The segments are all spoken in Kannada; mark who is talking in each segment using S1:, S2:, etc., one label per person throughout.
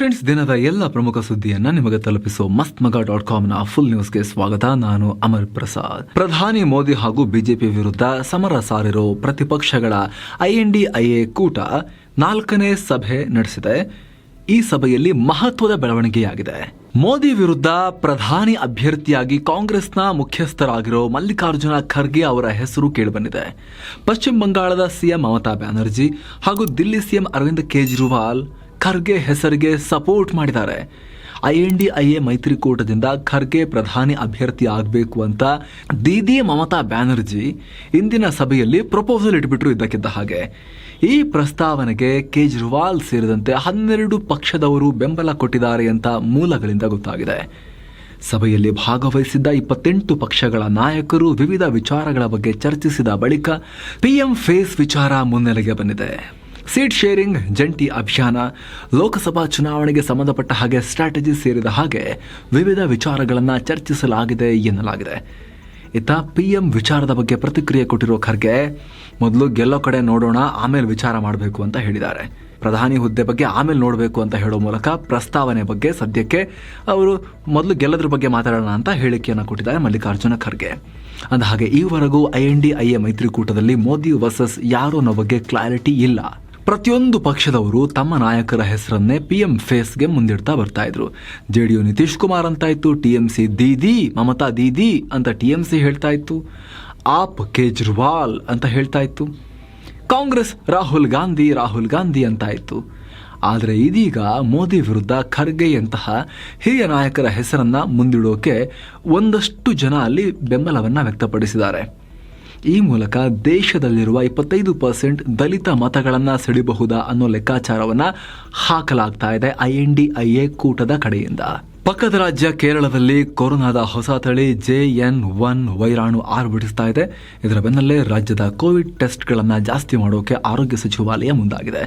S1: ಫ್ರೆಂಡ್ಸ್ ದಿನದ ಎಲ್ಲ ಪ್ರಮುಖ ಸುದ್ದಿಯನ್ನ ನಿಮಗೆ ತಲುಪಿಸೋ ಮಸ್ತ್ ಮಗ ಡಾಟ್ ಕಾಮ್ನ ಫುಲ್ ನ್ಯೂಸ್ಗೆ ಸ್ವಾಗತ. ನಾನು ಅಮರ್ ಪ್ರಸಾದ್. ಪ್ರಧಾನಿ ಮೋದಿ ಹಾಗೂ ಬಿಜೆಪಿ ವಿರುದ್ಧ ಸಮರ ಸಾರಿರೋ ಪ್ರತಿಪಕ್ಷಗಳ ಐಎನ್ಡಿಐಎ ಕೂಟ ನಾಲ್ಕನೇ ಸಭೆ ನಡೆಸಿದೆ. ಈ ಸಭೆಯಲ್ಲಿ ಮಹತ್ವದ ಬೆಳವಣಿಗೆಯಾಗಿದೆ. ಮೋದಿ ವಿರುದ್ಧ ಪ್ರಧಾನಿ ಅಭ್ಯರ್ಥಿಯಾಗಿ ಕಾಂಗ್ರೆಸ್ನ ಮುಖ್ಯಸ್ಥರಾಗಿರೋ ಮಲ್ಲಿಕಾರ್ಜುನ ಖರ್ಗೆ ಅವರ ಹೆಸರು ಕೇಳಿಬಂದಿದೆ. ಪಶ್ಚಿಮ ಬಂಗಾಳದ ಸಿಎಂ ಮಮತಾ ಬ್ಯಾನರ್ಜಿ ಹಾಗೂ ದಿಲ್ಲಿ ಸಿಎಂ ಅರವಿಂದ್ ಕೇಜ್ರಿವಾಲ್ ಖರ್ಗೆ ಹೆಸರಿಗೆ ಸಪೋರ್ಟ್ ಮಾಡಿದ್ದಾರೆ. I N D I A ಮೈತ್ರಿಕೂಟದಿಂದ Kharge ಪ್ರಧಾನಿ ಅಭ್ಯರ್ಥಿ ಆಗಬೇಕು ಅಂತ ದೀದಿ ಮಮತಾ ಬ್ಯಾನರ್ಜಿ ಇಂದಿನ ಸಭೆಯಲ್ಲಿ ಪ್ರಪೋಸಲ್ ಇಟ್ಬಿಟ್ರು ಇದ್ದಕ್ಕಿದ್ದ ಹಾಗೆ. ಈ ಪ್ರಸ್ತಾವನೆಗೆ ಕೇಜ್ರಿವಾಲ್ ಸೇರಿದಂತೆ ಹನ್ನೆರಡು ಪಕ್ಷದವರು ಬೆಂಬಲ ಕೊಟ್ಟಿದ್ದಾರೆ ಅಂತ ಮೂಲಗಳಿಂದ ಗೊತ್ತಾಗಿದೆ. ಸಭೆಯಲ್ಲಿ ಭಾಗವಹಿಸಿದ್ದ ಇಪ್ಪತ್ತೆಂಟು ಪಕ್ಷಗಳ ನಾಯಕರು ವಿವಿಧ ವಿಚಾರಗಳ ಬಗ್ಗೆ ಚರ್ಚಿಸಿದ ಬಳಿಕ ಪಿಎಂ ಫೇಸ್ ವಿಚಾರ ಮುನ್ನೆಲೆಗೆ ಬಂದಿದೆ. ಸೀಟ್ ಶೇರಿಂಗ್ ಜಂಟಿ ಅಭಿಯಾನ ಲೋಕಸಭಾ ಚುನಾವಣೆಗೆ ಸಂಬಂಧಪಟ್ಟ ಹಾಗೆ ಸ್ಟ್ರಾಟಜಿ ಸೇರಿದ ಹಾಗೆ ವಿವಿಧ ವಿಚಾರಗಳನ್ನು ಚರ್ಚಿಸಲಾಗಿದೆ ಎನ್ನಲಾಗಿದೆ ಇತ್ತ ಪಿಎಂ ವಿಚಾರದ ಬಗ್ಗೆ ಪ್ರತಿಕ್ರಿಯೆ ಕೊಟ್ಟಿರೋ ಖರ್ಗೆ ಮೊದಲು ಗೆಲ್ಲೋ ಕಡೆ ನೋಡೋಣ ಆಮೇಲೆ ವಿಚಾರ ಮಾಡಬೇಕು ಅಂತ ಹೇಳಿದ್ದಾರೆ ಪ್ರಧಾನಿ ಹುದ್ದೆ ಬಗ್ಗೆ ಆಮೇಲೆ ನೋಡಬೇಕು ಅಂತ ಹೇಳೋ ಮೂಲಕ ಪ್ರಸ್ತಾವನೆ ಬಗ್ಗೆ ಸದ್ಯಕ್ಕೆ ಅವರು ಮೊದಲು ಗೆಲ್ಲದ್ರ ಬಗ್ಗೆ ಮಾತಾಡೋಣ ಅಂತ ಹೇಳಿಕೆಯನ್ನು ಕೊಟ್ಟಿದ್ದಾರೆ ಮಲ್ಲಿಕಾರ್ಜುನ ಖರ್ಗೆ ಅಂದ ಹಾಗೆ ಈವರೆಗೂ I N D I A ಮೈತ್ರಿಕೂಟದಲ್ಲಿ Modi versus ಯಾರು ಅನ್ನೋ ಬಗ್ಗೆ ಕ್ಲಾರಿಟಿ ಇಲ್ಲ ಪ್ರತಿಯೊಂದು ಪಕ್ಷದವರು ತಮ್ಮ ನಾಯಕರ ಹೆಸರನ್ನೇ ಪಿ ಎಂ ಫೇಸ್ಗೆ ಮುಂದಿಡ್ತಾ ಬರ್ತಾ ಇದ್ರು. ಜೆಡಿಯು ನಿತೀಶ್ ಕುಮಾರ್ ಅಂತ ಇತ್ತು T M C Didi, Mamata Didi ಅಂತ ಟಿ ಎಂ ಸಿ ಹೇಳ್ತಾ ಇತ್ತು. ಆಪ್ ಕೇಜ್ರಿವಾಲ್ ಅಂತ ಹೇಳ್ತಾ ಇತ್ತು. ಕಾಂಗ್ರೆಸ್ ರಾಹುಲ್ ಗಾಂಧಿ ರಾಹುಲ್ ಗಾಂಧಿ ಅಂತ ಇತ್ತು. ಆದರೆ ಇದೀಗ ಮೋದಿ ವಿರುದ್ಧ ಖರ್ಗೆಯಂತಹ ಹಿರಿಯ ನಾಯಕರ ಹೆಸರನ್ನು ಮುಂದಿಡೋಕೆ ಒಂದಷ್ಟು ಜನ ಅಲ್ಲಿ ಬೆಂಬಲವನ್ನು ವ್ಯಕ್ತಪಡಿಸಿದ್ದಾರೆ. ಈ ಮೂಲಕ ದೇಶದಲ್ಲಿರುವ ಇಪ್ಪತ್ತೈದು ಪರ್ಸೆಂಟ್ ದಲಿತ ಮತಗಳನ್ನು ಸೆಳೆಯಬಹುದಾ ಅನ್ನೋ ಲೆಕ್ಕಾಚಾರವನ್ನ ಹಾಕಲಾಗ್ತಾ ಇದೆ I N D I A ಕೂಟದ ಕಡೆಯಿಂದ. ಪಕ್ಕದ ರಾಜ್ಯ ಕೇರಳದಲ್ಲಿ ಕೊರೋನಾದ ಹೊಸ ತಳಿ ಜೆ ಎನ್ ಒನ್ ವೈರಾಣು ಆರ್ಭಟಿಸ್ತಾ ಇದೆ. ಇದರ ಬೆನ್ನಲ್ಲೇ ರಾಜ್ಯದ ಕೋವಿಡ್ ಟೆಸ್ಟ್ಗಳನ್ನು ಜಾಸ್ತಿ ಮಾಡೋಕೆ ಆರೋಗ್ಯ ಸಚಿವಾಲಯ ಮುಂದಾಗಿದೆ.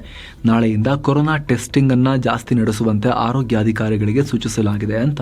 S1: ನಾಳೆಯಿಂದ ಕೊರೋನಾ ಟೆಸ್ಟಿಂಗ್ ಅನ್ನು ಜಾಸ್ತಿ ನಡೆಸುವಂತೆ ಆರೋಗ್ಯ ಅಧಿಕಾರಿಗಳಿಗೆ ಸೂಚಿಸಲಾಗಿದೆ ಅಂತ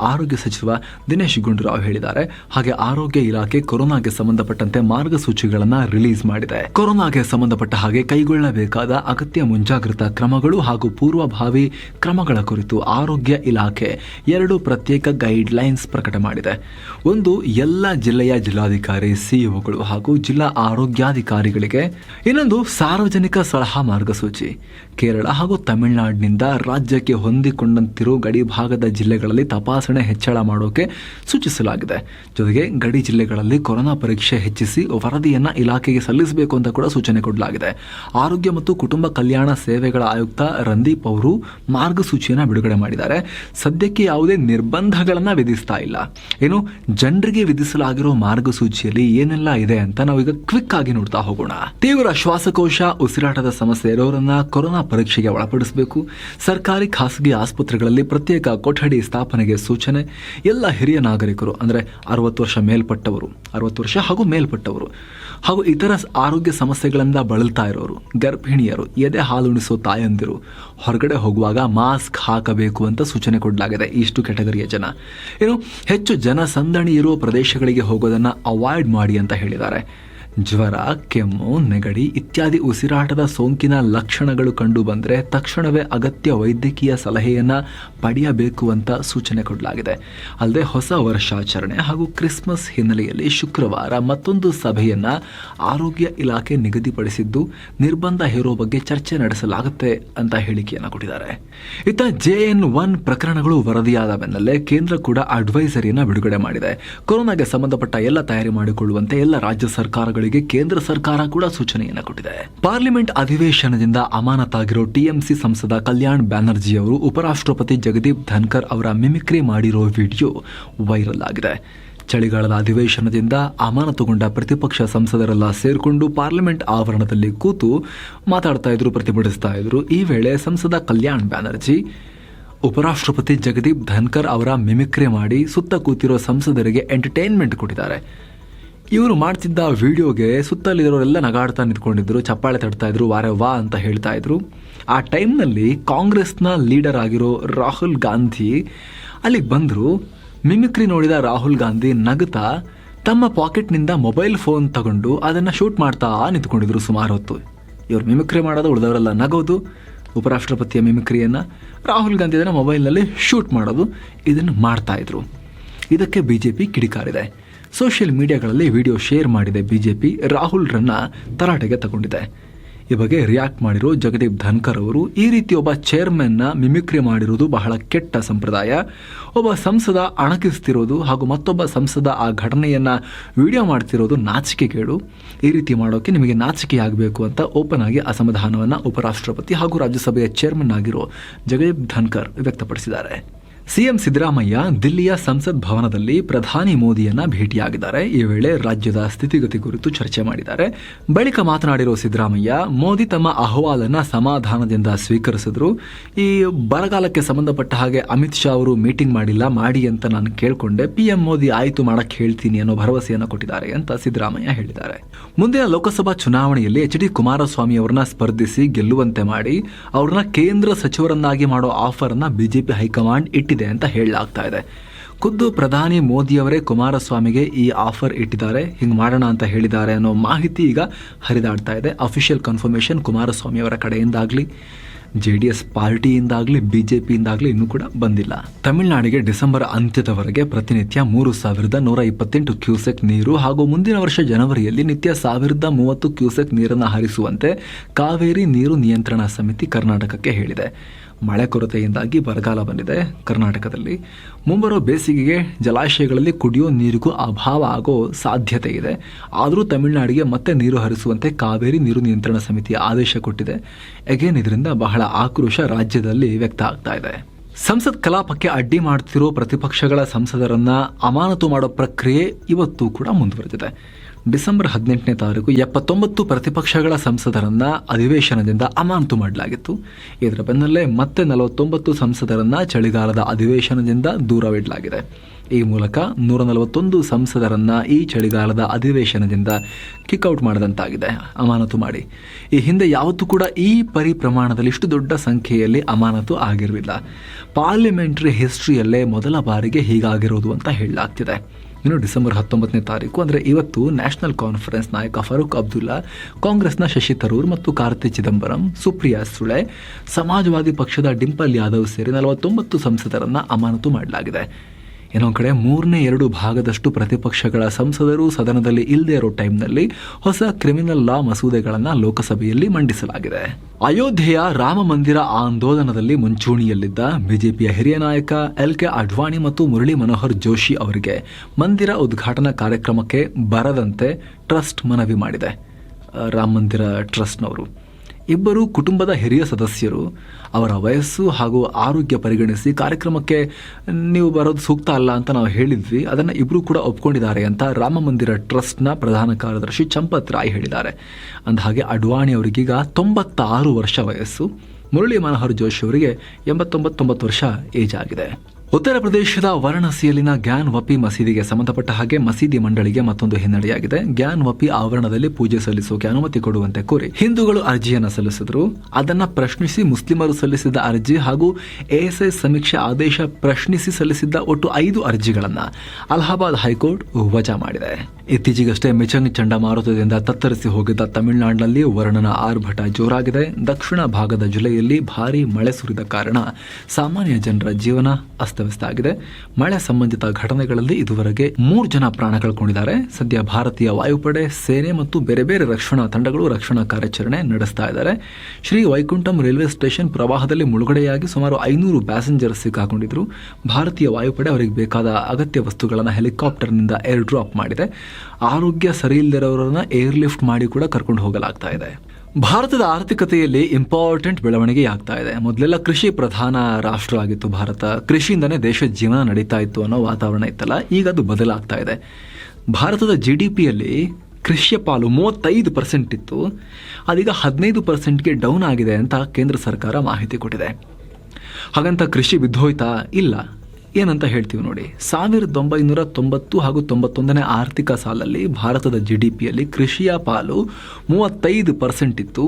S1: ಆರೋಗ್ಯ ಸಚಿವ ದಿನೇಶ್ ಗುಂಡೂರಾವ್ ಹೇಳಿದ್ದಾರೆ. ಹಾಗೆ ಆರೋಗ್ಯ ಇಲಾಖೆ ಕೊರೋನಾಗೆ ಸಂಬಂಧಪಟ್ಟಂತೆ ಮಾರ್ಗಸೂಚಿಗಳನ್ನು ರಿಲೀಸ್ ಮಾಡಿದೆ. ಕೊರೋನಾಗೆ ಸಂಬಂಧಪಟ್ಟ ಹಾಗೆ ಕೈಗೊಳ್ಳಬೇಕಾದ ಅಗತ್ಯ ಮುಂಜಾಗ್ರತಾ ಕ್ರಮಗಳು ಹಾಗೂ ಪೂರ್ವಭಾವಿ ಕ್ರಮಗಳ ಕುರಿತು ಆರೋಗ್ಯ ಇಲಾಖೆ ಎರಡು ಪ್ರತ್ಯೇಕ ಗೈಡ್ಲೈನ್ಸ್ ಪ್ರಕಟ ಮಾಡಿದೆ. ಒಂದು, ಎಲ್ಲ ಜಿಲ್ಲೆಯ ಜಿಲ್ಲಾಧಿಕಾರಿ, ಸಿಇಒಗಳು ಹಾಗೂ ಜಿಲ್ಲಾ ಆರೋಗ್ಯಾಧಿಕಾರಿಗಳಿಗೆ. ಇನ್ನೊಂದು, ಸಾರ್ವಜನಿಕ ಸಲಹಾ ಮಾರ್ಗಸೂಚಿ. ಕೇರಳ ಹಾಗೂ ತಮಿಳುನಾಡಿನಿಂದ ರಾಜ್ಯಕ್ಕೆ ಹೊಂದಿಕೊಂಡಂತಿರುವ ಗಡಿ ಭಾಗದ ಜಿಲ್ಲೆಗಳಲ್ಲಿ ತಪಾಸಣೆ ಹೆಚ್ಚಳ ಮಾಡೋಕೆ ಸೂಚಿಸಲಾಗಿದೆ. ಜೊತೆಗೆ, ಗಡಿ ಜಿಲ್ಲೆಗಳಲ್ಲಿ ಕೊರೋನಾ ಪರೀಕ್ಷೆ ಹೆಚ್ಚಿಸಿ ವರದಿಯನ್ನ ಇಲಾಖೆಗೆ ಸಲ್ಲಿಸಬೇಕು ಅಂತ ಕೂಡ ಸೂಚನೆ ಕೊಡಲಾಗಿದೆ. ಆರೋಗ್ಯ ಮತ್ತು ಕುಟುಂಬ ಕಲ್ಯಾಣ ಸೇವೆಗಳ ಆಯುಕ್ತ ರಂದೀಪ್ ಅವರು ಮಾರ್ಗಸೂಚಿಯನ್ನು ಬಿಡುಗಡೆ ಮಾಡಿದ್ದಾರೆ. ಸದ್ಯಕ್ಕೆ ಯಾವುದೇ ನಿರ್ಬಂಧಗಳನ್ನು ವಿಧಿಸ್ತಾ ಇಲ್ಲ. ಏನು, ಜನರಿಗೆ ವಿಧಿಸಲಾಗಿರೋ ಮಾರ್ಗಸೂಚಿಯಲ್ಲಿ ಏನೆಲ್ಲ ಇದೆ ಅಂತ ನಾವೀಗ ಕ್ವಿಕ್ ಆಗಿ ನೋಡ್ತಾ ಹೋಗೋಣ. ತೀವ್ರ ಶ್ವಾಸಕೋಶ, ಉಸಿರಾಟದ ಸಮಸ್ಯೆ ಇರೋರನ್ನ ಕೊರೋನಾ ಪರೀಕ್ಷೆಗೆ ಒಳಪಡಿಸಬೇಕು. ಸರ್ಕಾರಿ ಖಾಸಗಿ ಆಸ್ಪತ್ರೆಗಳಲ್ಲಿ ಪ್ರತ್ಯೇಕ ಕೊಠಡಿ ಸ್ಥಾಪನೆಗೆ ಸೂಚನೆ. ಎಲ್ಲ ಹಿರಿಯ ನಾಗರಿಕರು, ಅಂದ್ರೆ ಅರವತ್ತು ವರ್ಷ ಮೇಲ್ಪಟ್ಟವರು, ಅರವತ್ತು ವರ್ಷ ಹಾಗೂ ಮೇಲ್ಪಟ್ಟವರು ಹಾಗೂ ಇತರ ಆರೋಗ್ಯ ಸಮಸ್ಯೆಗಳಿಂದ ಬಳಲ್ತಾ ಇರೋರು, ಗರ್ಭಿಣಿಯರು, ಎದೆ ಹಾಲುಣಿಸೋ ತಾಯಂದಿರು ಹೊರಗಡೆ ಹೋಗುವಾಗ ಮಾಸ್ಕ್ ಹಾಕಬೇಕು ಅಂತ ಸೂಚನೆ ಕೊಡಲಾಗಿದೆ ಇಷ್ಟು ಕೆಟಗರಿಯ ಜನ. ಇನ್ನು ಹೆಚ್ಚು ಜನಸಂದಣಿ ಇರುವ ಪ್ರದೇಶಗಳಿಗೆ ಹೋಗೋದನ್ನ ಅವಾಯ್ಡ್ ಮಾಡಿ ಅಂತ ಹೇಳಿದ್ದಾರೆ. ಜ್ವರ, ಕೆಮ್ಮು, ನೆಗಡಿ ಇತ್ಯಾದಿ ಉಸಿರಾಟದ ಸೋಂಕಿನ ಲಕ್ಷಣಗಳು ಕಂಡು ಬಂದರೆ ತಕ್ಷಣವೇ ಅಗತ್ಯ ವೈದ್ಯಕೀಯ ಸಲಹೆಯನ್ನ ಪಡೆಯಬೇಕು ಅಂತ ಸೂಚನೆ ಕೊಡಲಾಗಿದೆ. ಅಲ್ಲದೆ ಹೊಸ ವರ್ಷಾಚರಣೆ ಹಾಗೂ ಕ್ರಿಸ್ಮಸ್ ಹಿನ್ನೆಲೆಯಲ್ಲಿ ಶುಕ್ರವಾರ ಮತ್ತೊಂದು ಸಭೆಯನ್ನ ಆರೋಗ್ಯ ಇಲಾಖೆ ನಿಗದಿಪಡಿಸಿದ್ದು, ನಿರ್ಬಂಧ ಹೇರೋ ಬಗ್ಗೆ ಚರ್ಚೆ ನಡೆಸಲಾಗುತ್ತೆ ಅಂತ ಹೇಳಿಕೆಯನ್ನು ಕೊಟ್ಟಿದ್ದಾರೆ. ಇತ್ತ ಜೆ ಎನ್ ಒನ್ ಪ್ರಕರಣಗಳು ವರದಿಯಾದ ಬೆನ್ನಲ್ಲೇ ಕೇಂದ್ರ ಕೂಡ ಅಡ್ವೈಸರಿಯನ್ನ ಬಿಡುಗಡೆ ಮಾಡಿದೆ. ಕೊರೋನಾಗೆ ಸಂಬಂಧಪಟ್ಟ ಎಲ್ಲ ತಯಾರಿ ಮಾಡಿಕೊಳ್ಳುವಂತೆ ಎಲ್ಲ ರಾಜ್ಯ ಸರ್ಕಾರಗಳಿಗೆ ಕೇಂದ್ರ ಸರ್ಕಾರ ಕೂಡ ಸೂಚನೆಯನ್ನು ಕೊಟ್ಟಿದೆ. ಪಾರ್ಲಿಮೆಂಟ್ ಅಧಿವೇಶನದಿಂದ ಅಮಾನತಾಗಿರೋ ಟಿಎಂಸಿ ಸಂಸದ ಕಲ್ಯಾಣ್ ಬ್ಯಾನರ್ಜಿ ಅವರು ಉಪರಾಷ್ಟ್ರಪತಿ ಜಗದೀಪ್ ಧನ್ಕರ್ ಅವರ ಮಿಮಿಕ್ರಿ ಮಾಡಿರೋ ವಿಡಿಯೋ ವೈರಲ್ ಆಗಿದೆ. ಚಳಿಗಾಲದ ಅಧಿವೇಶನದಿಂದ ಅಮಾನತುಗೊಂಡ ಪ್ರತಿಪಕ್ಷ ಸಂಸದರೆಲ್ಲ ಸೇರಿಕೊಂಡು ಪಾರ್ಲಿಮೆಂಟ್ ಆವರಣದಲ್ಲಿ ಕೂತು ಮಾತಾಡ್ತಾ ಇದ್ರು, ಪ್ರತಿಭಟಿಸ್ತಾ ಇದ್ರು. ಈ ವೇಳೆ ಸಂಸದ ಕಲ್ಯಾಣ್ ಬ್ಯಾನರ್ಜಿ ಉಪರಾಷ್ಟ್ರಪತಿ ಜಗದೀಪ್ ಧನ್ಕರ್ ಅವರ ಮಿಮಿಕ್ರಿ ಮಾಡಿ ಸುತ್ತ ಕೂತಿರೋ ಸಂಸದರಿಗೆ ಎಂಟರ್ಟೈನ್ಮೆಂಟ್ ಕೊಟ್ಟಿದ್ದಾರೆ. ಇವರು ಮಾಡ್ತಿದ್ದ ವಿಡಿಯೋಗೆ ಸುತ್ತಲಿರೋರೆಲ್ಲ ನಗಾಡ್ತಾ ನಿಂತ್ಕೊಂಡಿದ್ರು, ಚಪ್ಪಾಳೆ ತಡ್ತಾ ಇದ್ರು, ವಾರೆ ವಾ ಅಂತ ಹೇಳ್ತಾ ಇದ್ರು. ಆ ಟೈಮ್ನಲ್ಲಿ ಕಾಂಗ್ರೆಸ್ನ ಲೀಡರ್ ಆಗಿರೋ ರಾಹುಲ್ ಗಾಂಧಿ ಅಲ್ಲಿಗೆ ಬಂದರು. ಮಿಮಿಕ್ರಿ ನೋಡಿದ ರಾಹುಲ್ ಗಾಂಧಿ ನಗುತ್ತಾ ತಮ್ಮ ಪಾಕೆಟ್ನಿಂದ ಮೊಬೈಲ್ ಫೋನ್ ತಗೊಂಡು ಅದನ್ನು ಶೂಟ್ ಮಾಡ್ತಾ ನಿಂತ್ಕೊಂಡಿದ್ರು ಸುಮಾರು ಹೊತ್ತು. ಇವರು ಮಿಮಿಕ್ರಿ ಮಾಡೋದು ಉಳಿದವರೆಲ್ಲ ನಗೋದು, ಉಪರಾಷ್ಟ್ರಪತಿಯ ಮಿಮಿಕ್ರಿಯನ್ನು, ರಾಹುಲ್ ಗಾಂಧಿ ಅದನ್ನು ಮೊಬೈಲ್ನಲ್ಲಿ ಶೂಟ್ ಮಾಡೋದು, ಇದನ್ನು ಮಾಡ್ತಾಯಿದ್ರು ಇದಕ್ಕೆ ಬಿ ಜೆ ಪಿ ಕಿಡಿಕಾರಿದೆ. ಸೋಷಿಯಲ್ ಮೀಡಿಯಾಗಳಲ್ಲಿ ವಿಡಿಯೋ ಶೇರ್ ಮಾಡಿದೆ ಬಿಜೆಪಿ ರಾಹುಲ್ರನ್ನ ತರಾಟೆಗೆ ತಗೊಂಡಿದೆ. ಈ ಬಗ್ಗೆ ರಿಯಾಕ್ಟ್ ಮಾಡಿರೋ ಜಗದೀಪ್ ಧನ್ಕರ್ ಅವರು, ಈ ರೀತಿ ಒಬ್ಬ ಚೇರ್ಮನ್ನ ಮಿಮಿಕ್ರಿ ಮಾಡಿರುವುದು ಬಹಳ ಕೆಟ್ಟ ಸಂಪ್ರದಾಯ. ಒಬ್ಬ ಸಂಸದ ಅಣಕಿಸ್ತಿರೋದು ಹಾಗೂ ಮತ್ತೊಬ್ಬ ಸಂಸದ ಆ ಘಟನೆಯನ್ನ ವಿಡಿಯೋ ಮಾಡ್ತಿರೋದು ನಾಚಿಕೆ ಕೇಳು ಈ ರೀತಿ ಮಾಡೋಕೆ ನಿಮಗೆ ನಾಚಿಕೆ ಆಗಬೇಕು ಅಂತ ಓಪನ್ ಆಗಿ ಅಸಮಾಧಾನವನ್ನು ಉಪರಾಷ್ಟ್ರಪತಿ ಹಾಗೂ ರಾಜ್ಯಸಭೆಯ ಚೇರ್ಮನ್ ಆಗಿರೋ ಜಗದೀಪ್ ಧನ್ಕರ್ ವ್ಯಕ್ತಪಡಿಸಿದ್ದಾರೆ. ಸಿಎಂ ಸಿದ್ದರಾಮಯ್ಯ ದಿಲ್ಲಿಯ ಸಂಸತ್ ಭವನದಲ್ಲಿ ಪ್ರಧಾನಿ ಮೋದಿಯನ್ನ ಭೇಟಿಯಾಗಿದ್ದಾರೆ. ಈ ವೇಳೆ ರಾಜ್ಯದ ಸ್ಥಿತಿಗತಿ ಕುರಿತು ಚರ್ಚೆ ಮಾಡಿದ್ದಾರೆ. ಬಳಿಕ ಮಾತನಾಡಿರುವ ಸಿದ್ದರಾಮಯ್ಯ, ಮೋದಿ ತಮ್ಮ ಅಹವಾಲನ್ನ ಸಮಾಧಾನದಿಂದ ಸ್ವೀಕರಿಸಿದ್ರು. ಈ ಬರಗಾಲಕ್ಕೆ ಸಂಬಂಧಪಟ್ಟ ಹಾಗೆ ಅಮಿತ್ ಶಾ ಅವರು ಮೀಟಿಂಗ್ ಮಾಡಿಲ್ಲ, ಮಾಡಿ ಅಂತ ನಾನು ಕೇಳಿಕೊಂಡೆ. ಪಿಎಂ ಮೋದಿ ಆಯ್ತು ಮಾಡಕ್ಕೆ ಹೇಳ್ತೀನಿ ಅನ್ನೋ ಭರವಸೆಯನ್ನು ಕೊಟ್ಟಿದ್ದಾರೆ ಅಂತ ಸಿದ್ದರಾಮಯ್ಯ ಹೇಳಿದ್ದಾರೆ. ಮುಂದಿನ ಲೋಕಸಭಾ ಚುನಾವಣೆಯಲ್ಲಿ ಎಚ್ ಡಿ ಕುಮಾರಸ್ವಾಮಿ ಅವರನ್ನ ಸ್ಪರ್ಧಿಸಿ ಗೆಲ್ಲುವಂತೆ ಮಾಡಿ, ಅವ್ರನ್ನ ಕೇಂದ್ರ ಸಚಿವರನ್ನಾಗಿ ಮಾಡೋ ಆಫರ್ ಅನ್ನ ಬಿಜೆಪಿ ಹೈಕಮಾಂಡ್ ಇಟ್ಟಿದೆ. ಅಂತ ಹೇಳಲಾಗ್ತಾ ಇದೆ. ಖುದ್ದು ಪ್ರಧಾನಿ ಮೋದಿಯವರೇ ಕುಮಾರಸ್ವಾಮಿಗೆ ಈ ಆಫರ್ ಇಟ್ಟಿದ್ದಾರೆ. ಹಿಂಗೆ ಮಾಡೋಣ ಅಂತ ಹೇಳಿದ್ದಾರೆ ಅನ್ನೋ ಮಾಹಿತಿ ಈಗ ಹರಿದಾಡ್ತಾ ಇದೆ. ಅಫಿಷಿಯಲ್ ಕನ್ಫರ್ಮೇಷನ್ ಕುಮಾರಸ್ವಾಮಿ ಅವರ ಕಡೆಯಿಂದಾಗಲಿ, ಜೆ ಡಿ ಎಸ್ ಪಾರ್ಟಿಯಿಂದಾಗಲಿ, ಬಿ ಜೆ ಪಿಯಿಂದಾಗಲಿ ಇನ್ನೂ ಕೂಡ ಬಂದಿಲ್ಲ. ತಮಿಳುನಾಡಿಗೆ ಡಿಸೆಂಬರ್ ಅಂತ್ಯದವರೆಗೆ ಪ್ರತಿನಿತ್ಯ ಮೂರು ಸಾವಿರದ ನೂರ ಇಪ್ಪತ್ತೆಂಟು ಕ್ಯೂಸೆಕ್ ನೀರು ಹಾಗೂ ಮುಂದಿನ ವರ್ಷ ಜನವರಿಯಲ್ಲಿ ನಿತ್ಯ ಸಾವಿರದ ಮೂವತ್ತು ಕ್ಯೂಸೆಕ್ ನೀರನ್ನು ಹರಿಸುವಂತೆ ಕಾವೇರಿ ನೀರು ನಿಯಂತ್ರಣ ಸಮಿತಿ ಕರ್ನಾಟಕಕ್ಕೆ ಹೇಳಿದೆ. ಮಳೆ ಕೊರತೆಯಿಂದಾಗಿ ಬರಗಾಲ ಬಂದಿದೆ. ಕರ್ನಾಟಕದಲ್ಲಿ ಮುಂಬರೋ ಬೇಸಿಗೆಗೆ ಜಲಾಶಯಗಳಲ್ಲಿ ಕುಡಿಯೋ ನೀರಿಗೂ ಅಭಾವ ಆಗೋ ಸಾಧ್ಯತೆ ಇದೆ. ಆದರೂ ತಮಿಳುನಾಡಿಗೆ ಮತ್ತೆ ನೀರು ಹರಿಸುವಂತೆ ಕಾವೇರಿ ನೀರು ನಿಯಂತ್ರಣ ಸಮಿತಿ ಆದೇಶ ಕೊಟ್ಟಿದೆ. ಅಗೇನ್ ಇದರಿಂದ ಬಹಳ ಆಕ್ರೋಶ ರಾಜ್ಯದಲ್ಲಿ ವ್ಯಕ್ತ ಆಗ್ತಾ ಇದೆ. ಸಂಸತ್ ಕಲಾಪಕ್ಕೆ ಅಡ್ಡಿ ಮಾಡ್ತಿರೋ ಪ್ರತಿಪಕ್ಷಗಳ ಸಂಸದರನ್ನ ಅಮಾನತು ಮಾಡೋ ಪ್ರಕ್ರಿಯೆ ಇವತ್ತು ಕೂಡ ಮುಂದುವರೆದಿದೆ. ಡಿಸೆಂಬರ್ ಹದಿನೆಂಟನೇ ತಾರೀಕು ಎಪ್ಪತ್ತೊಂಬತ್ತು ಪ್ರತಿಪಕ್ಷಗಳ ಸಂಸದರನ್ನ ಅಧಿವೇಶನದಿಂದ ಅಮಾನತು ಮಾಡಲಾಗಿತ್ತು. ಇದರ ಬೆನ್ನಲ್ಲೇ ಮತ್ತೆ ನಲವತ್ತೊಂಬತ್ತು ಸಂಸದರನ್ನ ಚಳಿಗಾಲದ ಅಧಿವೇಶನದಿಂದ ದೂರವಿಡಲಾಗಿದೆ. ಈ ಮೂಲಕ ನೂರ ನಲವತ್ತೊಂದು ಸಂಸದರನ್ನು ಈ ಚಳಿಗಾಲದ ಅಧಿವೇಶನದಿಂದ ಕಿಕ್ಔಟ್ ಮಾಡಿದಂತಾಗಿದೆ. ಅಮಾನತು ಮಾಡಿ. ಈ ಹಿಂದೆ ಯಾವತ್ತೂ ಕೂಡ ಈ ಪರಿ ಪ್ರಮಾಣದಲ್ಲಿ ಇಷ್ಟು ದೊಡ್ಡ ಸಂಖ್ಯೆಯಲ್ಲಿ ಅಮಾನತು ಆಗಿರಲಿಲ್ಲ. ಪಾರ್ಲಿಮೆಂಟ್ರಿ ಹಿಸ್ಟ್ರಿಯಲ್ಲೇ ಮೊದಲ ಬಾರಿಗೆ ಹೀಗಾಗಿರೋದು ಅಂತ ಹೇಳಲಾಗ್ತಿದೆ. ಇನ್ನು ಡಿಸೆಂಬರ್ ಹತ್ತೊಂಬತ್ತನೇ ತಾರೀಕು, ಅಂದರೆ ಇವತ್ತು ನ್ಯಾಷನಲ್ ಕಾನ್ಫರೆನ್ಸ್ ನಾಯಕ ಫರೂಕ್ ಅಬ್ದುಲ್ಲಾ, ಕಾಂಗ್ರೆಸ್ನ ಶಶಿ ತರೂರ್ ಮತ್ತು ಕಾರ್ತಿ ಚಿದಂಬರಂ, ಸುಪ್ರಿಯಾ ಸುಳೆ, ಸಮಾಜವಾದಿ ಪಕ್ಷದ ಡಿಂಪಲ್ ಯಾದವ್ ಸೇರಿ ನಲವತ್ತೊಂಬತ್ತು ಸಂಸದರನ್ನು ಅಮಾನತು ಮಾಡಲಾಗಿದೆ. ಇನ್ನೊಂದು ಕಡೆ ಮೂರನೇ ಎರಡು ಭಾಗದಷ್ಟು ಪ್ರತಿಪಕ್ಷಗಳ ಸಂಸದರು ಸದನದಲ್ಲಿ ಇಲ್ಲದೆ ಇರೋ ಟೈಮ್ನಲ್ಲಿ ಹೊಸ ಕ್ರಿಮಿನಲ್ ಲಾ ಮಸೂದೆಗಳನ್ನು ಲೋಕಸಭೆಯಲ್ಲಿ ಮಂಡಿಸಲಾಗಿದೆ. ಅಯೋಧ್ಯೆಯ ರಾಮ ಮಂದಿರ ಆಂದೋಲನದಲ್ಲಿ ಮುಂಚೂಣಿಯಲ್ಲಿದ್ದ ಬಿಜೆಪಿಯ ಹಿರಿಯ ನಾಯಕ ಎಲ್ ಕೆ ಅಡ್ವಾಣಿ ಮತ್ತು ಮುರಳಿ ಮನೋಹರ್ ಜೋಶಿ ಅವರಿಗೆ ಮಂದಿರ ಉದ್ಘಾಟನಾ ಕಾರ್ಯಕ್ರಮಕ್ಕೆ ಬರದಂತೆ ಟ್ರಸ್ಟ್ ಮನವಿ ಮಾಡಿದೆ. ರಾಮ ಮಂದಿರ ಟ್ರಸ್ಟ್ನವರು. ಇಬ್ಬರು ಕುಟುಂಬದ ಹಿರಿಯ ಸದಸ್ಯರು, ಅವರ ವಯಸ್ಸು ಹಾಗೂ ಆರೋಗ್ಯ ಪರಿಗಣಿಸಿ ಕಾರ್ಯಕ್ರಮಕ್ಕೆ ನೀವು ಬರೋದು ಸೂಕ್ತ ಅಲ್ಲ ಅಂತ ನಾವು ಹೇಳಿದ್ವಿ. ಅದನ್ನು ಇಬ್ಬರು ಕೂಡ ಒಪ್ಕೊಂಡಿದ್ದಾರೆ ಅಂತ ರಾಮ ಮಂದಿರ ಟ್ರಸ್ಟ್ನ ಪ್ರಧಾನ ಕಾರ್ಯದರ್ಶಿ ಚಂಪತ್ ರಾಯ್ ಹೇಳಿದ್ದಾರೆ. ಅಂದಹಾಗೆ ಅಡ್ವಾಣಿ ಅವರಿಗೀಗ ತೊಂಬತ್ತಾರು ವರ್ಷ ವಯಸ್ಸು. ಮುರಳಿ ಮನೋಹರ್ ಜೋಶಿ ಅವರಿಗೆ ಎಂಬತ್ತೊಂಬತ್ತೊಂಬತ್ತು ವರ್ಷ ಏಜ್ ಆಗಿದೆ. ಉತ್ತರ ಪ್ರದೇಶದ ವಾರಣಾಸಿಯಲ್ಲಿನ ಗ್ಯಾನ್ ವಪಿ ಮಸೀದಿಗೆ ಸಂಬಂಧಪಟ್ಟ ಹಾಗೆ ಮಸೀದಿ ಮಂಡಳಿಗೆ ಮತ್ತೊಂದು ಹಿನ್ನಡೆಯಾಗಿದೆ. ಗ್ಯಾನ್ ವಪಿ ಆವರಣದಲ್ಲಿ ಪೂಜೆ ಸಲ್ಲಿಸೋಕೆ ಅನುಮತಿ ಕೊಡುವಂತೆ ಕೋರಿ ಹಿಂದೂಗಳು ಅರ್ಜಿಯನ್ನು ಸಲ್ಲಿಸಿದ್ರು. ಅದನ್ನು ಪ್ರಶ್ನಿಸಿ ಮುಸ್ಲಿಮರು ಸಲ್ಲಿಸಿದ ಅರ್ಜಿ ಹಾಗೂ ಎಎಸ್ಐ ಸಮೀಕ್ಷೆ ಆದೇಶ ಪ್ರಶ್ನಿಸಿ ಸಲ್ಲಿಸಿದ್ದ ಒಟ್ಟು ಐದು ಅರ್ಜಿಗಳನ್ನು ಅಲಹಾಬಾದ್ ಹೈಕೋರ್ಟ್ ವಜಾ ಮಾಡಿದೆ. ಇತ್ತೀಚೆಗಷ್ಟೇ ಮಿಚಂಗ್ ಚಂಡಮಾರುತದಿಂದ ತತ್ತರಿಸಿ ಹೋಗಿದ್ದ ತಮಿಳುನಾಡಿನಲ್ಲಿ ವರ್ಣನ ಆರ್ಭಟ ಜೋರಾಗಿದೆ. ದಕ್ಷಿಣ ಭಾಗದ ಜಿಲ್ಲೆಯಲ್ಲಿ ಭಾರೀ ಮಳೆ ಸುರಿದ ಕಾರಣ ಸಾಮಾನ್ಯ ಜನರ ಜೀವನ ಅಸ್ತವ್ಯಸ್ತ ಆಗಿದೆ. ಮಳೆ ಸಂಬಂಧಿತ ಘಟನೆಗಳಲ್ಲಿ ಇದುವರೆಗೆ ಮೂರು ಜನ ಪ್ರಾಣ ಕಳ್ಕೊಂಡಿದ್ದಾರೆ ಸದ್ಯ ಭಾರತೀಯ ವಾಯುಪಡೆ, ಸೇನೆ ಮತ್ತು ಬೇರೆ ಬೇರೆ ರಕ್ಷಣಾ ತಂಡಗಳು ರಕ್ಷಣಾ ಕಾರ್ಯಾಚರಣೆ ನಡೆಸ್ತಾ ಇದ್ದಾರೆ. ಶ್ರೀ ವೈಕುಂಠಂ ರೈಲ್ವೆ ಸ್ಟೇಷನ್ ಪ್ರವಾಹದಲ್ಲಿ ಮುಳುಗಡೆಯಾಗಿ ಸುಮಾರು ಐನೂರು ಪ್ಯಾಸೆಂಜರ್ ಸಿಕ್ಕಾಕೊಂಡಿದ್ರು. ಭಾರತೀಯ ವಾಯುಪಡೆ ಅವರಿಗೆ ಬೇಕಾದ ಅಗತ್ಯ ವಸ್ತುಗಳನ್ನು ಹೆಲಿಕಾಪ್ಟರ್ನಿಂದ ಏರ್ ಡ್ರಾಪ್ ಮಾಡಿದೆ. ಆರೋಗ್ಯ ಸರಿ ಇಲ್ಲದಿರೋರನ್ನ ಏರ್ ಲಿಫ್ಟ್ ಮಾಡಿ ಕೂಡ ಕರ್ಕೊಂಡು ಹೋಗಲಾಗ್ತಾ ಇದೆ. ಭಾರತದ ಆರ್ಥಿಕತೆಯಲ್ಲಿ ಇಂಪಾರ್ಟೆಂಟ್ ಬೆಳವಣಿಗೆ ಆಗ್ತಾ ಇದೆ. ಮೊದಲೆಲ್ಲ ಕೃಷಿ ಪ್ರಧಾನ ರಾಷ್ಟ್ರ ಆಗಿತ್ತು ಭಾರತ. ಕೃಷಿಯಿಂದನೇ ದೇಶದ ಜೀವನ ನಡೀತಾ ಇತ್ತು ಅನ್ನೋ ವಾತಾವರಣ ಇತ್ತಲ್ಲ, ಈಗ ಅದು ಬದಲಾಗ್ತಾ ಇದೆ. ಭಾರತದ ಜಿ ಡಿ ಪಿಯಲ್ಲಿ ಕೃಷಿಯ ಪಾಲು ಮೂವತ್ತೈದು ಪರ್ಸೆಂಟ್ ಇತ್ತು. ಅದೀಗ ಹದಿನೈದು ಪರ್ಸೆಂಟ್ಗೆ ಡೌನ್ ಆಗಿದೆ ಅಂತ ಕೇಂದ್ರ ಸರ್ಕಾರ ಮಾಹಿತಿ ಕೊಟ್ಟಿದೆ. ಹಾಗಂತ ಕೃಷಿ ಬಿದ್ದೋಯ್ತಾ ಇಲ್ಲ. ಏನಂತ ಹೇಳ್ತೀವಿ ನೋಡಿ, ಸಾವಿರದ ಒಂಬೈನೂರ ತೊಂಬತ್ತು ಹಾಗೂ ತೊಂಬತ್ತೊಂದನೇ ಆರ್ಥಿಕ ಸಾಲಲ್ಲಿ ಭಾರತದ ಜಿ ಡಿ ಪಿಯಲ್ಲಿ ಕೃಷಿಯ ಪಾಲು ಮೂವತ್ತೈದು ಪರ್ಸೆಂಟ್ ಇತ್ತು.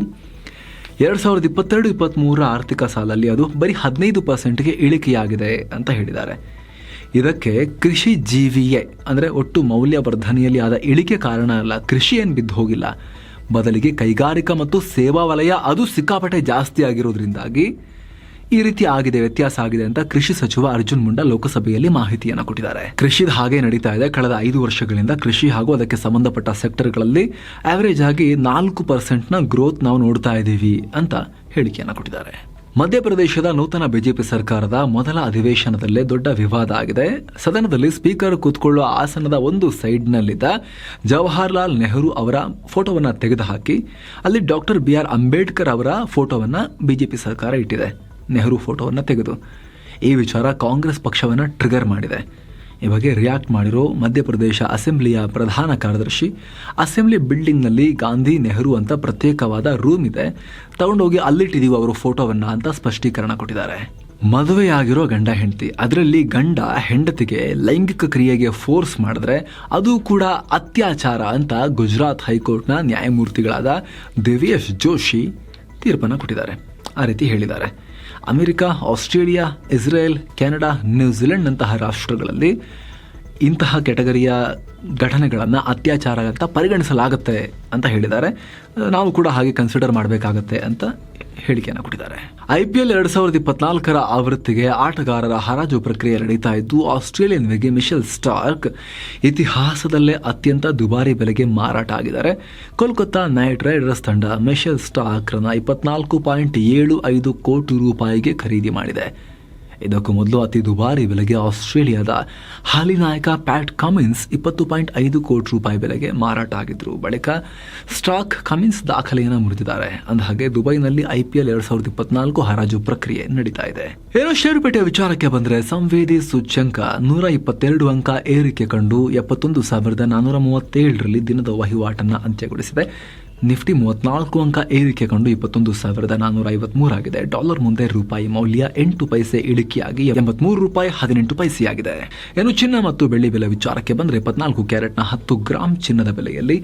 S1: ಎರಡು ಸಾವಿರದ ಇಪ್ಪತ್ತೆರಡು ಇಪ್ಪತ್ತ್ಮೂರ ಆರ್ಥಿಕ ಸಾಲಲ್ಲಿ ಅದು ಬರೀ ಹದಿನೈದು ಪರ್ಸೆಂಟ್ಗೆ ಇಳಿಕೆಯಾಗಿದೆ ಅಂತ ಹೇಳಿದ್ದಾರೆ. ಇದಕ್ಕೆ ಕೃಷಿ ಜೀವಿಯೆ, ಅಂದರೆ ಒಟ್ಟು ಮೌಲ್ಯವರ್ಧನೆಯಲ್ಲಿ ಆದ ಇಳಿಕೆ ಕಾರಣ ಅಲ್ಲ, ಕೃಷಿ ಏನು ಬಿದ್ದು ಹೋಗಿಲ್ಲ. ಬದಲಿಗೆ ಕೈಗಾರಿಕಾ ಮತ್ತು ಸೇವಾ ವಲಯ ಅದು ಸಿಕ್ಕಾಪಟ್ಟೆ ಜಾಸ್ತಿ ಆಗಿರೋದ್ರಿಂದಾಗಿ ಈ ರೀತಿ ಆಗಿದೆ, ವ್ಯತ್ಯಾಸ ಆಗಿದೆ ಅಂತ ಕೃಷಿ ಸಚಿವ ಅರ್ಜುನ್ ಮುಂಡಾ ಲೋಕಸಭೆಯಲ್ಲಿ ಮಾಹಿತಿಯನ್ನು ಕೊಟ್ಟಿದ್ದಾರೆ. ಕೃಷಿದ ಹಾಗೆ ನಡೀತಾ ಇದೆ. ಕಳೆದ ಐದು ವರ್ಷಗಳಿಂದ ಕೃಷಿ ಹಾಗೂ ಅದಕ್ಕೆ ಸಂಬಂಧಪಟ್ಟ ಸೆಕ್ಟರ್ಗಳಲ್ಲಿ ಆವರೇಜ್ ಆಗಿ ನಾಲ್ಕು ಪರ್ಸೆಂಟ್ನ ಗ್ರೋತ್ ನಾವು ನೋಡ್ತಾ ಇದ್ದೀವಿ ಅಂತ ಹೇಳಿಕೆಯನ್ನು ಕೊಟ್ಟಿದ್ದಾರೆ. ಮಧ್ಯಪ್ರದೇಶದ ನೂತನ ಬಿಜೆಪಿ ಸರ್ಕಾರದ ಮೊದಲ ಅಧಿವೇಶನದಲ್ಲೇ ದೊಡ್ಡ ವಿವಾದ ಆಗಿದೆ. ಸದನದಲ್ಲಿ ಸ್ಪೀಕರ್ ಕೂತ್ಕೊಳ್ಳುವ ಆಸನದ ಒಂದು ಸೈಡ್ನಲ್ಲಿದ್ದ ಜವಾಹರ್ಲಾಲ್ ನೆಹರು ಅವರ ಫೋಟೋವನ್ನು ತೆಗೆದುಹಾಕಿ, ಅಲ್ಲಿ ಡಾಕ್ಟರ್ ಬಿ ಆರ್ ಅಂಬೇಡ್ಕರ್ ಅವರ ಫೋಟೋವನ್ನು ಬಿಜೆಪಿ ಸರ್ಕಾರ ಇಟ್ಟಿದೆ. ನೆಹರು ಫೋಟೋವನ್ನು ತೆಗೆದು. ಈ ವಿಚಾರ ಕಾಂಗ್ರೆಸ್ ಪಕ್ಷವನ್ನು ಟ್ರಿಗರ್ ಮಾಡಿದೆ. ಈ ಬಗ್ಗೆ ರಿಯಾಕ್ಟ್ ಮಾಡಿರೋ ಮಧ್ಯಪ್ರದೇಶ ಅಸೆಂಬ್ಲಿಯ ಪ್ರಧಾನ ಕಾರ್ಯದರ್ಶಿ, ಅಸೆಂಬ್ಲಿ ಬಿಲ್ಡಿಂಗ್ನಲ್ಲಿ ಗಾಂಧಿ ನೆಹರು ಅಂತ ಪ್ರತ್ಯೇಕವಾದ ರೂಮ್ ಇದೆ. ತಗೊಂಡೋಗಿ ಅಲ್ಲಿಟ್ಟಿದೀವಿ ಅವರು ಫೋಟೋವನ್ನು ಅಂತ ಸ್ಪಷ್ಟೀಕರಣ ಕೊಟ್ಟಿದ್ದಾರೆ. ಮದುವೆಯಾಗಿರೋ ಗಂಡ ಹೆಂಡತಿ, ಅದರಲ್ಲಿ ಗಂಡ ಹೆಂಡತಿಗೆ ಲೈಂಗಿಕ ಕ್ರಿಯೆಗೆ ಫೋರ್ಸ್ ಮಾಡಿದ್ರೆ ಅದು ಕೂಡ ಅತ್ಯಾಚಾರ ಅಂತ ಗುಜರಾತ್ ಹೈಕೋರ್ಟ್ನ ನ್ಯಾಯಮೂರ್ತಿಗಳಾದ ದಿವ್ಯಶ್ ಜೋಶಿ ತೀರ್ಪನ್ನು ಕೊಟ್ಟಿದ್ದಾರೆ. ಆ ರೀತಿ ಹೇಳಿದ್ದಾರೆ. ಅಮೆರಿಕ, ಆಸ್ಟ್ರೇಲಿಯಾ, ಇಸ್ರೇಲ್, ಕೆನಡಾ ನ್ಯೂಜಿಲೆಂಡ್ನಂತಹ ರಾಷ್ಟ್ರಗಳಲ್ಲಿ ಇಂತಹ ಕೆಟಗರಿಯ ಘಟನೆಗಳನ್ನು ಅತ್ಯಾಚಾರ ಅಂತ ಪರಿಗಣಿಸಲಾಗುತ್ತೆ ಅಂತ ಹೇಳಿದ್ದಾರೆ. ನಾವು ಕೂಡ ಹಾಗೆ ಕನ್ಸಿಡರ್ ಮಾಡಬೇಕಾಗತ್ತೆ ಅಂತ ಹೇಳಿಕೆಯನ್ನು ಕೊಟ್ಟಿದ್ದಾರೆ. ಐಪಿಎಲ್ ಎರಡ್ ಸಾವಿರದ ಇಪ್ಪತ್ನಾಲ್ಕರ ಆವೃತ್ತಿಗೆ ಆಟಗಾರರ ಹರಾಜು ಪ್ರಕ್ರಿಯೆ ನಡೀತಾ ಇದ್ದು, ಆಸ್ಟ್ರೇಲಿಯನ್ ವೇಗಿ ಮಿಶೆಲ್ ಸ್ಟಾರ್ಕ್ ಇತಿಹಾಸದಲ್ಲೇ ಅತ್ಯಂತ ದುಬಾರಿ ಬೆಲೆಗೆ ಮಾರಾಟ ಆಗಿದ್ದಾರೆ. ಕೋಲ್ಕತ್ತಾ ನೈಟ್ ರೈಡರ್ಸ್ ತಂಡ ಮಿಶೆಲ್ ಸ್ಟಾರ್ಕ್ರನ್ನ ಇಪ್ಪತ್ನಾಲ್ಕು ಪಾಯಿಂಟ್ ಏಳು ಐದು ಕೋಟಿ ರೂಪಾಯಿಗೆ ಖರೀದಿ ಮಾಡಿದೆ. ಇದಕ್ಕೂ ಮೊದಲು ಅತಿ ದುಬಾರಿ ಬೆಲೆಗೆ ಆಸ್ಟ್ರೇಲಿಯಾದ ಹಾಲಿ ನಾಯಕ ಪ್ಯಾಟ್ ಕಮಿನ್ಸ್ ಇಪ್ಪತ್ತು ಪಾಯಿಂಟ್ ಐದು ಕೋಟಿ ರೂಪಾಯಿ ಬೆಲೆಗೆ ಮಾರಾಟ ಆಗಿದ್ರು. ಬಳಿಕ ಸ್ಟಾಕ್ ಕಮಿನ್ಸ್ ದಾಖಲೆಯನ್ನು ಮುರಿದಿದ್ದಾರೆ. ಅಂದಹಾಗೆ, ದುಬೈನಲ್ಲಿ ಐಪಿಎಲ್ ಎರಡ್ ಸಾವಿರದ ಇಪ್ಪತ್ನಾಲ್ಕು ಹರಾಜು ಪ್ರಕ್ರಿಯೆ ನಡೀತಾ ಇದೆ. ಏನೋ ಷೇರುಪೇಟೆ ವಿಚಾರಕ್ಕೆ ಬಂದ್ರೆ, ಸಂವೇದಿ ಸೂಚ್ಯಂಕ ನೂರ ಇಪ್ಪತ್ತೆರಡು ಅಂಕ ಏರಿಕೆ ಕಂಡು ಎಪ್ಪತ್ತೊಂದು ಸಾವಿರದ ನಾನ್ನೂರ ಮೂವತ್ತೇಳರಲ್ಲಿ ದಿನದ ವಹಿವಾಟನ್ನು ಅಂತ್ಯಗೊಳಿಸಿದೆ. ನಿಫ್ಟಿ ಮೂವತ್ನಾಲ್ಕು ಅಂಕ ಏರಿಕೆ ಕಂಡು ಇಪ್ಪತ್ತೊಂದು ಸಾವಿರದ ನಾನೂರ ಐವತ್ಮೂರಾಗಿದೆ ಡಾಲರ್ ಮುಂದೆ ರೂಪಾಯಿ ಮೌಲ್ಯ ಎಂಟು ಪೈಸೆ ಇಳಿಕೆಯಾಗಿ ಎಂಬತ್ಮೂರು ರೂಪಾಯಿ ಹದಿನೆಂಟು ಪೈಸೆಯಾಗಿದೆ. ಇನ್ನು ಚಿನ್ನ ಮತ್ತು ಬೆಳ್ಳಿ ಬೆಲೆ ವಿಚಾರಕ್ಕೆ ಬಂದರೆ ಇಪ್ಪತ್ನಾಲ್ಕು ಕ್ಯಾರೆಟ್ನ ಹತ್ತು ಗ್ರಾಂ ಚಿನ್ನದ ಬೆಲೆಯಲ್ಲಿ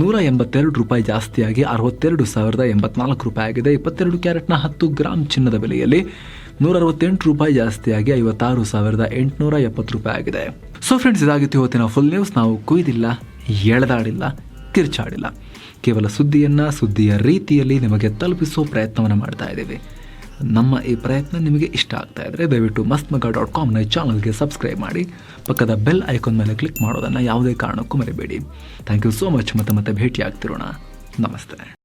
S1: ನೂರ ಎಂಬತ್ತೆರಡು ರೂಪಾಯಿ ಜಾಸ್ತಿಯಾಗಿ ಅರವತ್ತೆರಡು ಸಾವಿರದ ಎಂಬತ್ನಾಲ್ಕು ರೂಪಾಯಿ ಆಗಿದೆ. ಇಪ್ಪತ್ತೆರಡು ಕ್ಯಾರೆಟ್ನ ಹತ್ತು ಗ್ರಾಂ ಚಿನ್ನದ ಬೆಲೆಯಲ್ಲಿ ನೂರ ಅರವತ್ತೆಂಟು ರೂಪಾಯಿ ಜಾಸ್ತಿಯಾಗಿ ಐವತ್ತಾರು ಸಾವಿರದ ಎಂಟುನೂರ ಎಪ್ಪತ್ತು ರೂಪಾಯಿ ಆಗಿದೆ. ಸೊ ಫ್ರೆಂಡ್ಸ್ ಇದಾಗಿತ್ತು ಇವತ್ತಿನ ಫುಲ್ ನ್ಯೂಸ್ ನಾವು ಕುಯ್ದಿಲ್ಲ, ಎಳೆದಾಡಿಲ್ಲ, ಕಿರ್ಚಾಡಿಲ್ಲ. ಕೇವಲ ಸುದ್ದಿಯನ್ನು, ಸುದ್ದಿಯ ರೀತಿಯಲ್ಲಿ ನಿಮಗೆ ತಲುಪಿಸೋ ಪ್ರಯತ್ನವನ್ನು ಮಾಡ್ತಾ ಇದ್ದೀವಿ. ನಮ್ಮ ಈ ಪ್ರಯತ್ನ ನಿಮಗೆ ಇಷ್ಟ ಆಗ್ತಾ ಇದ್ದರೆ ದಯವಿಟ್ಟು ಮಸ್ತ್ ಮಗ ಡಾಟ್ ಕಾಮ್ನ ಚಾನಲ್ಗೆ ಸಬ್ಸ್ಕ್ರೈಬ್ ಮಾಡಿ, ಪಕ್ಕದ ಬೆಲ್ ಐಕಾನ್ ಮೇಲೆ ಕ್ಲಿಕ್ ಮಾಡೋದನ್ನು ಯಾವುದೇ ಕಾರಣಕ್ಕೂ ಮರಿಬೇಡಿ. ಥ್ಯಾಂಕ್ ಯು ಸೋ ಮಚ್ ಮತ್ತೆ ಮತ್ತೆ ಭೇಟಿ ಆಗ್ತಿರೋಣ ನಮಸ್ತೆ.